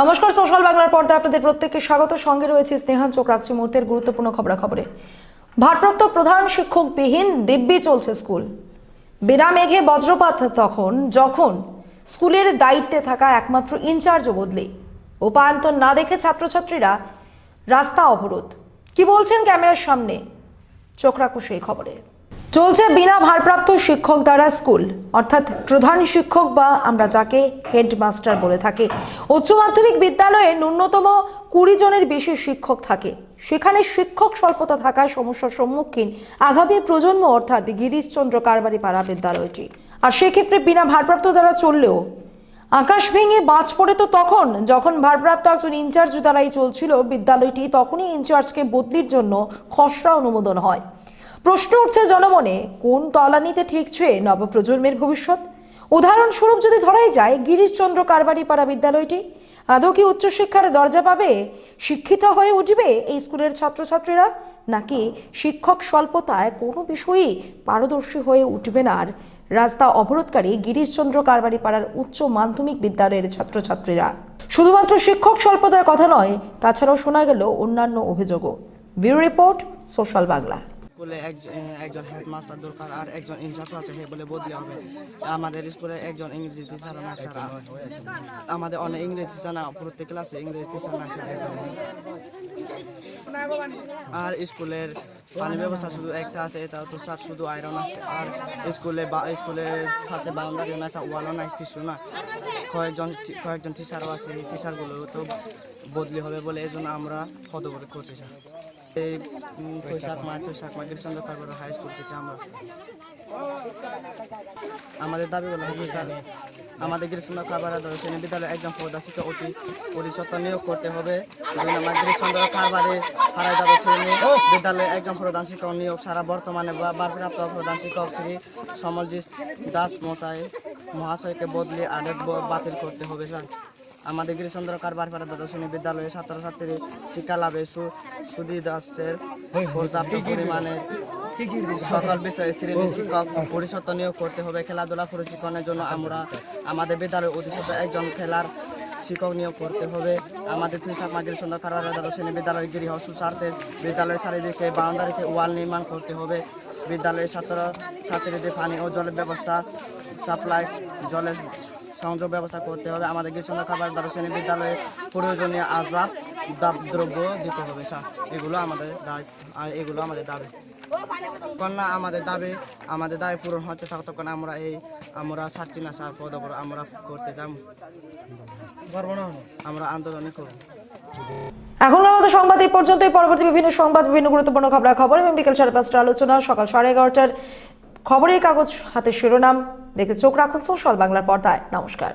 নমস্কার, সোশ্যাল বাংলার পর্দায় আপনাদের প্রত্যেককে স্বাগত। সঙ্গে রয়েছে স্নেহান চোখ রাখছি মুহূর্তের গুরুত্বপূর্ণ খবরাখবরে। ভারপ্রাপ্ত প্রধান শিক্ষকবিহীন দিব্যি চলছে স্কুল। বিনা মেঘে বজ্রপাত তখন, যখন স্কুলের দায়িত্বে থাকা একমাত্র ইনচার্জও বদলে। উপায়ন্তর না দেখে ছাত্রছাত্রীরা রাস্তা অবরোধ। কি বলছেন ক্যামেরার সামনে? চোখ রাখো সেই খবরে। চলছে বিনা ভারপ্রাপ্ত শিক্ষক দ্বারা স্কুল। অর্থাৎ প্রধান শিক্ষক বা আমরা যাকে হেডমাস্টার বলে থাকি। উচ্চ মাধ্যমিক বিদ্যালয়ে ন্যূনতম কুড়ি জনের বেশি শিক্ষক থাকে। সেখানে শিক্ষক স্বল্পতা থাকায় সমস্যার সম্মুখীন আগামী প্রজন্ম, অর্থাৎ গিরিশচন্দ্র কারবারি পাড়া বিদ্যালয়টি। আর সেক্ষেত্রে বিনা ভারপ্রাপ্ত দ্বারা চললেও আকাশ ভেঙে বাজ পড়ে তো তখন। যখন ভারপ্রাপ্ত একজন ইনচার্জ দ্বারাই চলছিল বিদ্যালয়টি, তখনই ইনচার্জকে বদলির জন্য খসড়া অনুমোদন হয়। প্রশ্ন উঠছে জনমনে, কোন তলানিতে ঠেকছে নবপ্রজন্মের ভবিষ্যৎ? উদাহরণস্বরূপ যদি ধরাই যায়, গিরিশচন্দ্র কারবারি পাড়া বিদ্যালয়টি, আদৌ কি উচ্চশিক্ষার দরজা পাবে? শিক্ষিত হয়ে উঠবে এই স্কুলের ছাত্রছাত্রীরা? নাকি শিক্ষক স্বল্পতায় কোনো বিষয়েই পারদর্শী হয়ে উঠবে না? আর রাস্তা অবরোধকারী গিরিশচন্দ্র কারবারি পাড়ার উচ্চ মাধ্যমিক বিদ্যালয়ের ছাত্রছাত্রীরা? শুধুমাত্র শিক্ষক স্বল্পতার কথা নয়, তাছাড়াও শোনা গেল অন্যান্য অভিযোগও। Bureau report, social Bangla. স্কুলে এক- একজন হেডমাস্টার দরকার আর একজন ইনচার্জ আছে হে বলে বদলে হবে। আমাদের স্কুলে একজন ইংরেজি টিচার না স্যার আমাদের অনেক ইংরেজি টিচার না প্রত্যেক ক্লাসে ইংরেজি টিচার না স্যার আর স্কুলের পানি ব্যবস্থা শুধু একটা আছে, এটা তো স্যার শুধু আয়রন আছে। আর স্কুলে বা, স্কুলের কাছে বাউন্ডারিও না ওয়ালও নাই, কিছু না কয়েকজন কয়েকজন টিচারও আছে, এই টিচারগুলো তো বদলি হবে বলে এই জন্য আমরা পদক্ষেপ করছি স্যার এই কারবার হাই স্কুল থেকে আমরা আমাদের হচ্ছে স্যার, আমাদের গিরিশচন্দ্র কারবার শ্রেণি বিদ্যালয়ে একজন শিক্ষক অতি পরিষদ নিয়োগ করতে হবে। নম্বর গিরিশচন্দ্র কারবারে হারাই শ্রেণি বিদ্যালয়ে একজন প্রধান শিক্ষক নিয়োগ সারা বর্তমানে বা- ভারপ্রাপ্ত প্রধান শিক্ষক শ্রী সমলজিৎ দাস মশাই মহাশয়কে বদলে ব- বাতিল করতে হবে, স্যার। আমাদের গিরিশচন্দ্র কারবার পাড়া দ্বাদশ শ্রেণি বিদ্যালয়ে ছাত্রছাত্রী শিক্ষা লাভে সু সুদীদাসদের পর্যাপ্ত পরিমাণে সকল বিষয়ে শ্রেণি শিক্ষক পরিষদ নিয়োগ করতে হবে। খেলাধুলা প্রশিক্ষণের জন্য আমরা আমাদের বিদ্যালয়ে অধিষ্ঠিত একজন খেলার শিক্ষক নিয়োগ করতে হবে। আমাদের কৃষক মাঝির সুন্দর কারবার শ্রেণি বিদ্যালয় গৃহ সুস্বার্থে বিদ্যালয়ের চারিদিকে বাউন্ডারিকে ওয়াল নির্মাণ করতে হবে। বিদ্যালয়ের ছাত্র ছাত্রীদের পানি ও জলের ব্যবস্থা সাপ্লাই জলের সংযোগ ব্যবস্থা করতে হবে। আমাদের গ্রীষ্ম খাবার দ্বারা শ্রেণি বিদ্যালয়ে প্রয়োজনীয় আসবাব দ্রব্য দিতে হবে এগুলো আমাদের দায় এগুলো আমাদের দাবি। কন্যা, আমাদের দাবি আমাদের দাবি পূরণ হচ্ছে ততক্ষণ আমরা এই আমরা ছাড়ছি না, স্যার। পদবর আমরা করতে যাব। আমরা আন্দোলনই করব। এখনকার মতো সংবাদ এই পর্যন্তই। পরবর্তী বিভিন্ন সংবাদ, বিভিন্ন গুরুত্বপূর্ণ খবরাখবর এবং বিকেল সাড়ে পাঁচটার আলোচনা সকাল সাড়ে এগারোটার খবরের কাগজ হাতে শিরোনাম দেখে চোখ রাখুন সোশ্যাল বাংলার পর্দায়। নমস্কার।